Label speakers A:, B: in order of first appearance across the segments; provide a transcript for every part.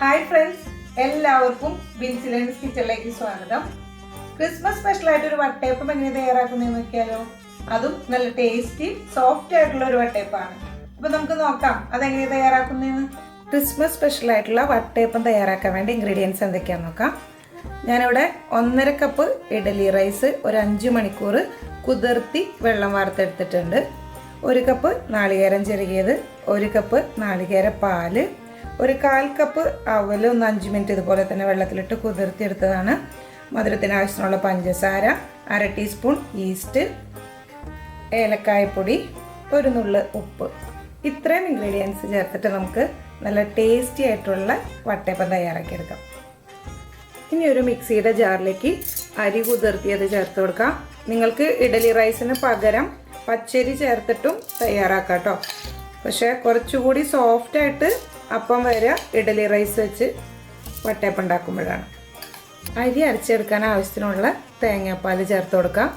A: Hi friends എല്ലാവർക്കും ബിൻസിലൻസ് കിച്ചണിലേക്ക് സ്വാഗതം. ക്രിസ്മസ് സ്പെഷ്യൽ ആയിട്ട് ഒരു വട്ടയപ്പം എങ്ങനെ തയ്യാറാക്കുന്നതെന്ന് നോക്കിയാലോ? അതും നല്ല ടേസ്റ്റി സോഫ്റ്റ് ആയിട്ടുള്ള ഒരു വട്ടയപ്പാണ്. അപ്പൊ നമുക്ക് നോക്കാം അതെങ്ങനെ തയ്യാറാക്കുന്നതെന്ന്. ക്രിസ്മസ് സ്പെഷ്യൽ ആയിട്ടുള്ള വട്ടയപ്പം തയ്യാറാക്കാൻ വേണ്ടി ഇൻഗ്രീഡിയൻസ് എന്തൊക്കെയാന്ന് നോക്കാം. ഞാനിവിടെ ഒന്നര കപ്പ് ഇഡലി റൈസ് ഒരു അഞ്ച് മണിക്കൂർ കുതിർത്തി വെള്ളം വാർത്തെടുത്തിട്ടുണ്ട്. ഒരു കപ്പ് നാളികേരം ചെറുകിയത് ഒരു കപ്പ് നാളികേര പാൽ ഒരു കാൽ കപ്പ് അവൽ ഒന്ന് അഞ്ച് മിനിറ്റ് ഇതുപോലെ തന്നെ വെള്ളത്തിലിട്ട് കുതിർത്തിയെടുത്തതാണ്. മധുരത്തിന് ആവശ്യത്തിനുള്ള പഞ്ചസാര അര ടീസ്പൂൺ ഈസ്റ്റ് ഏലക്കായപ്പൊടി ഒരു നുള്ള് ഉപ്പ്. ഇത്രയും ഇൻഗ്രീഡിയൻസ് ചേർത്തിട്ട് നമുക്ക് നല്ല ടേസ്റ്റി ആയിട്ടുള്ള വട്ടയപ്പം തയ്യാറാക്കിയെടുക്കാം. ഇനി ഒരു മിക്സിയുടെ ജാറിലേക്ക് അരി കുതിർത്തിയത് ചേർത്ത് കൊടുക്കാം. നിങ്ങൾക്ക് ഇഡലി റൈസിന് പകരം പച്ചരി ചേർത്തിട്ടും തയ്യാറാക്കാം കേട്ടോ. പക്ഷേ കുറച്ചുകൂടി സോഫ്റ്റ് ആയിട്ട് അപ്പം വരെ ഇഡലി റൈസ് വെച്ച് വട്ടയപ്പം ഉണ്ടാക്കുമ്പോഴാണ്. അരി അരച്ചെടുക്കാൻ ആവശ്യത്തിനുള്ള തേങ്ങാപ്പാൽ ചേർത്ത് കൊടുക്കാം.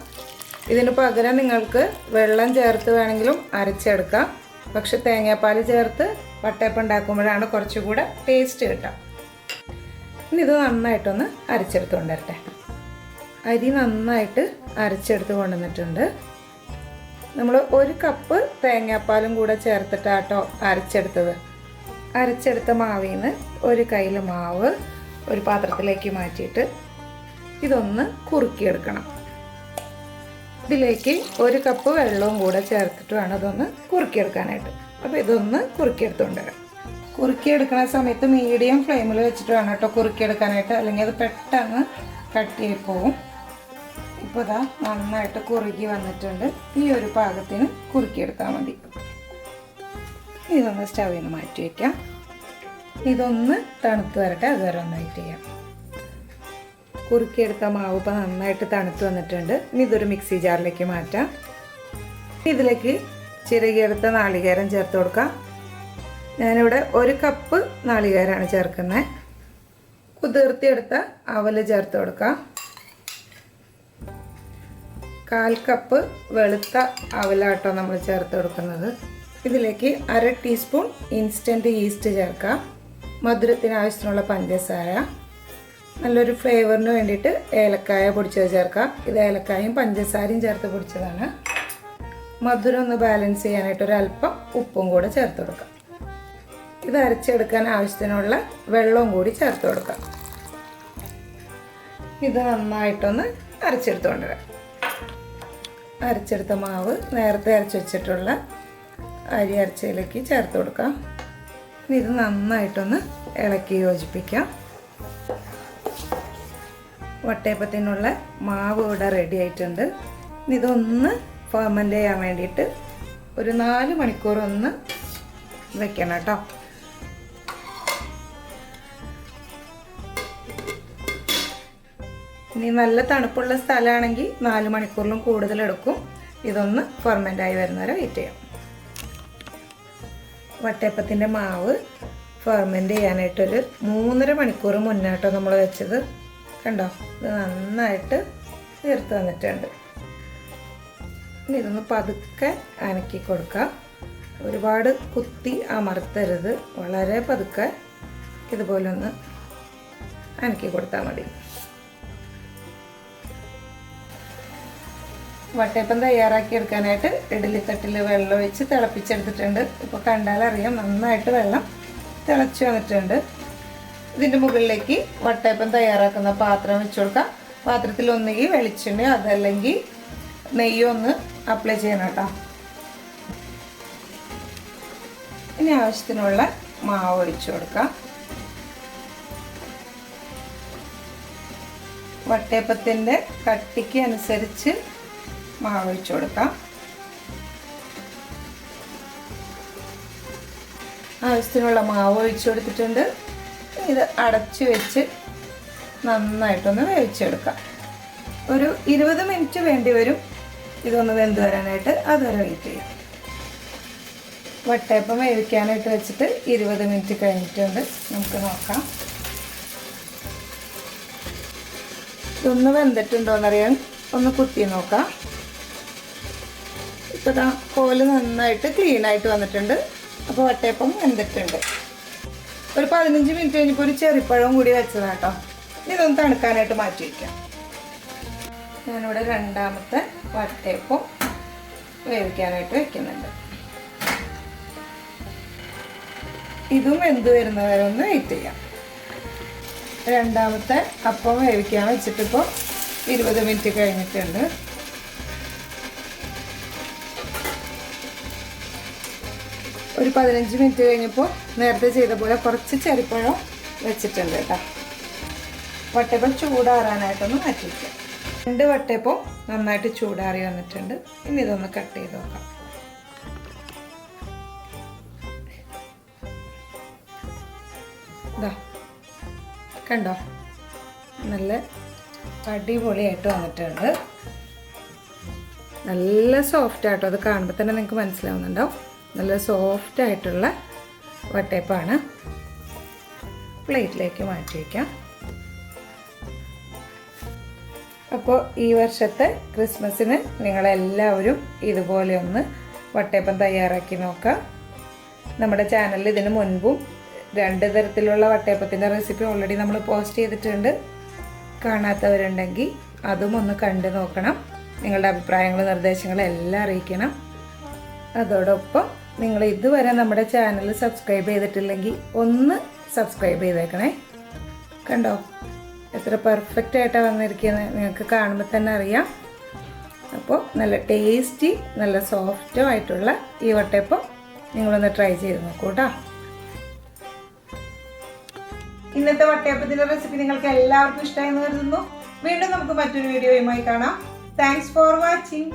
A: ഇതിന് പകരം നിങ്ങൾക്ക് വെള്ളം ചേർത്ത് വേണമെങ്കിലും അരച്ചെടുക്കാം. പക്ഷെ തേങ്ങാപ്പാൽ ചേർത്ത് വട്ടയപ്പം ഉണ്ടാക്കുമ്പോഴാണ് കുറച്ചുകൂടെ ടേസ്റ്റ് കിട്ടുക. ഇനി ഇത് നന്നായിട്ടൊന്ന് അരച്ചെടുത്ത് കൊണ്ടുവരട്ടെ. അരി നന്നായിട്ട് അരച്ചെടുത്ത് കൊണ്ടുവന്നിട്ടുണ്ട്. നമ്മൾ ഒരു കപ്പ് തേങ്ങാപ്പാലും കൂടെ ചേർത്തിട്ടാട്ടോ അരച്ചെടുത്തത്. അരച്ചെടുത്ത മാവിൽ നിന്ന് ഒരു കയ്യിൽ മാവ് ഒരു പാത്രത്തിലേക്ക് മാറ്റിയിട്ട് ഇതൊന്ന് കുറുക്കിയെടുക്കണം. ഇതിലേക്ക് ഒരു കപ്പ് വെള്ളവും കൂടെ ചേർത്തിട്ട് വേണം ഇതൊന്ന് കുറുക്കിയെടുക്കാനായിട്ട്. അപ്പോൾ ഇതൊന്ന് കുറുക്കിയെടുത്തുകൊണ്ട് വരാം. കുറുക്കിയെടുക്കുന്ന സമയത്ത് മീഡിയം ഫ്ലെയിമിൽ വെച്ചിട്ട് വേണം കേട്ടോ കുറുക്കിയെടുക്കാനായിട്ട്. അല്ലെങ്കിൽ അത് പെട്ടെന്ന് കട്ടിയായി പോവും. ഇപ്പോൾ ഇതാ നന്നായിട്ട് കുറുകി വന്നിട്ടുണ്ട്. ഈ ഒരു പാകത്തിന് കുറുക്കിയെടുത്താൽ മതി. ഇതൊന്ന് സ്റ്റവിൽ നിന്ന് മാറ്റി വയ്ക്കാം ഇതൊന്ന് തണുത്ത് വരട്ടെ അതുവരെ ഒന്ന് വെയിറ്റ് ചെയ്യാം. കുറുക്കിയെടുത്ത മാവ് ഇപ്പോൾ നന്നായിട്ട് തണുത്ത് വന്നിട്ടുണ്ട്. ഇനി ഇതൊരു മിക്സി ജാറിലേക്ക് മാറ്റാം. ഇതിലേക്ക് ചിരകിയെടുത്ത നാളികേരം ചേർത്ത് കൊടുക്കാം. ഞാനിവിടെ ഒരു കപ്പ് നാളികേരമാണ് ചേർക്കുന്നത്. കുതിർത്തിയെടുത്ത അവൽ ചേർത്ത് കൊടുക്കാം. കാൽ കപ്പ് വെളുത്ത അവലാട്ടോ നമ്മൾ ചേർത്ത് കൊടുക്കുന്നത്. ഇതിലേക്ക് അര ടീസ്പൂൺ ഇൻസ്റ്റന്റ് ഈസ്റ്റ് ചേർക്കാം. മധുരത്തിന് ആവശ്യത്തിനുള്ള പഞ്ചസാര. നല്ലൊരു ഫ്ലേവറിന് വേണ്ടിയിട്ട് ഏലക്കായ പൊടിച്ചത് ചേർക്കാം. ഇത് ഏലക്കായും പഞ്ചസാരയും ചേർത്ത് പൊടിച്ചതാണ്. മധുരം ഒന്ന് ബാലൻസ് ചെയ്യാനായിട്ട് ഒരു അല്പം ഉപ്പും കൂടെ ചേർത്ത് കൊടുക്കാം. ഇത് അരച്ചെടുക്കാൻ ആവശ്യത്തിനുള്ള വെള്ളവും കൂടി ചേർത്ത് കൊടുക്കാം. ഇത് നന്നായിട്ടൊന്ന് അരച്ചെടുത്തുകൊണ്ട് വരാം അരച്ചെടുത്ത മാവ് നേരത്തെ അരച്ച് വെച്ചിട്ടുള്ള അരി അരച്ചതിലേക്ക് ചേർത്ത് കൊടുക്കാം. ഇനി ഇത് നന്നായിട്ടൊന്ന് ഇളക്കി യോജിപ്പിക്കാം. വട്ടയപ്പത്തിനുള്ള മാവ് ഇവിടെ റെഡി ആയിട്ടുണ്ട്. ഇനി ഇതൊന്ന് ഫെർമെന്റ് ചെയ്യാൻ വേണ്ടിയിട്ട് ഒരു നാല് മണിക്കൂർ ഒന്ന് വെക്കണം കേട്ടോ. ഇനി നല്ല തണുപ്പുള്ള സ്ഥലമാണെങ്കിൽ നാല് മണിക്കൂറിലും കൂടുതൽ എടുക്കും ഇതൊന്ന് ഫെർമെന്റ് ആയി വരുന്നവരെ വെയിറ്റ് ചെയ്യാം. വട്ടയപ്പത്തിന്റെ മാവ് ഫെർമെന്റ് ചെയ്യാനായിട്ടൊരു മൂന്നര മണിക്കൂർ മുന്നാട്ടോ നമ്മൾ വെച്ചത്. കണ്ടോ? ഇത് നന്നായിട്ട് തീർത്ത് വന്നിട്ടുണ്ട്. ഇനി ഇതൊന്ന് പതുക്കെ അനക്കി കൊടുക്കാം. ഒരുപാട് കുത്തി അമർത്തരുത്. വളരെ പതുക്കെ ഇതുപോലൊന്ന് അനക്കി കൊടുത്താൽ മതി. വട്ടയപ്പം തയ്യാറാക്കി എടുക്കാനായിട്ട് ഇഡലിത്തട്ടിൽ വെള്ളം ഒഴിച്ച് തിളപ്പിച്ചെടുത്തിട്ടുണ്ട്. ഇപ്പോൾ കണ്ടാലറിയാം നന്നായിട്ട് വെള്ളം തിളച്ചു വന്നിട്ടുണ്ട്. ഇതിന്റെ മുകളിലേക്ക് വട്ടയപ്പം തയ്യാറാക്കുന്ന പാത്രം വെച്ച് കൊടുക്കാം. പാത്രത്തിൽ ഒന്നുകിൽ വെളിച്ചെണ്ണ അതല്ലെങ്കിൽ നെയ്യോ ഒന്ന് അപ്ലൈ ചെയ്യണം കേട്ടോ. ഇനി ആവശ്യത്തിനുള്ള മാവ് ഒഴിച്ചു കൊടുക്കാം. വട്ടയപ്പത്തിന്റെ കട്ടിക്ക് അനുസരിച്ച് മാവ് ഒഴിച്ചു കൊടുക്കാം. ആവശ്യത്തിനുള്ള മാവ് ഒഴിച്ചു കൊടുത്തിട്ടുണ്ട്. ഇത് അടച്ചു വെച്ച് നന്നായിട്ടൊന്ന് വേവിച്ചെടുക്കാം. ഒരു ഇരുപത് മിനിറ്റ് വേണ്ടി വരും. ഇതൊന്ന് വെന്ത് വരാനായിട്ട് അതുവരെ വെയിറ്റ് ചെയ്യാം. വട്ടയപ്പം വേവിക്കാനായിട്ട് വെച്ചിട്ട് ഇരുപത് മിനിറ്റ് കഴിഞ്ഞിട്ടുണ്ട്. നമുക്ക് നോക്കാം. ഇതൊന്ന് വെന്തിട്ടുണ്ടോയെന്നറിയാൻ ഒന്ന് കുത്തി നോക്കാം. ഇപ്പോൾ ദാ കോൽ നന്നായിട്ട് ക്ലീൻ ആയിട്ട് വന്നിട്ടുണ്ട്. അപ്പോൾ വട്ടയപ്പം വെന്തിട്ടുണ്ട്. ഒരു പതിനഞ്ച് മിനിറ്റ് കഴിഞ്ഞപ്പോൾ ഒരു ചെറിപ്പഴവും കൂടി ഇനി ഇതൊന്ന് തണുക്കാനായിട്ട് മാറ്റി വയ്ക്കാം ഞാനിവിടെ രണ്ടാമത്തെ വട്ടയപ്പം വേവിക്കാനായിട്ട് വെക്കുന്നുണ്ട്. ഇതും വെന്ത് വരുന്ന വരെ ഒന്ന് വെയിറ്റ് ചെയ്യാം. രണ്ടാമത്തെ അപ്പം വേവിക്കാൻ വെച്ചിട്ടിപ്പോൾ ഇരുപത് മിനിറ്റ് കഴിഞ്ഞിട്ടുണ്ട്. ഒരു പതിനഞ്ച് മിനിറ്റ് കഴിഞ്ഞപ്പോൾ നേരത്തെ ചെയ്ത പോലെ കുറച്ച് ചെറിപ്പഴം വെച്ചിട്ടുണ്ട് കേട്ടോ. വട്ടയപ്പം ചൂടാറാനായിട്ടൊന്ന് മാറ്റി വെക്കാം. രണ്ട് വട്ടയപ്പം നന്നായിട്ട് ചൂടാറി വന്നിട്ടുണ്ട്. ഇനി ഇതൊന്ന് കട്ട് ചെയ്ത് നോക്കാം. ഇതാ കണ്ടോ? നല്ല അടിപൊളിയായിട്ട് വന്നിട്ടുണ്ട്. നല്ല സോഫ്റ്റ് ആട്ടോ. അത് കാണുമ്പോൾ തന്നെ നിങ്ങൾക്ക് മനസ്സിലാവുന്നുണ്ടാവും. നല്ല സോഫ്റ്റ് ആയിട്ടുള്ള വട്ടയപ്പാണ്. പ്ലേറ്റിലേക്ക് മാറ്റി വയ്ക്കാം അപ്പോൾ ഈ വർഷത്തെ ക്രിസ്മസിന് നിങ്ങളെല്ലാവരും ഇതുപോലെ ഒന്ന് വട്ടയപ്പം തയ്യാറാക്കി നോക്കാം. നമ്മുടെ ചാനലിൽ ഇതിന് മുൻപും രണ്ട് തരത്തിലുള്ള വട്ടയപ്പത്തിന്റെ റെസിപ്പി ഓൾറെഡി നമ്മൾ പോസ്റ്റ് ചെയ്തിട്ടുണ്ട്. കാണാത്തവരുണ്ടെങ്കിൽ അതും ഒന്ന് കണ്ടു നോക്കണം. നിങ്ങളുടെ അഭിപ്രായങ്ങളും നിർദ്ദേശങ്ങളും എല്ലാം അറിയിക്കണം. അതോടൊപ്പം നിങ്ങൾ ഇതുവരെ നമ്മുടെ ചാനൽ സബ്സ്ക്രൈബ് ചെയ്തിട്ടില്ലെങ്കിൽ ഒന്ന് സബ്സ്ക്രൈബ് ചെയ്തേക്കണേ. കണ്ടോ? എത്ര പെർഫെക്റ്റ് ആയിട്ടാണ് വന്നിരിക്കുന്നത് നിങ്ങൾക്ക് കാണുമ്പോൾ തന്നെ അറിയാം. അപ്പോൾ നല്ല ടേസ്റ്റി നല്ല സോഫ്റ്റും ആയിട്ടുള്ള ഈ വട്ടയപ്പം നിങ്ങളൊന്ന് ട്രൈ ചെയ്ത് നോക്കൂ കേട്ടോ ഇന്നത്തെ വട്ടയപ്പത്തിന്റെ റെസിപ്പി നിങ്ങൾക്ക് എല്ലാവർക്കും ഇഷ്ടമായി എന്ന് കരുതുന്നു. വീണ്ടും നമുക്ക് മറ്റൊരു വീഡിയോയുമായി കാണാം. Thanks for watching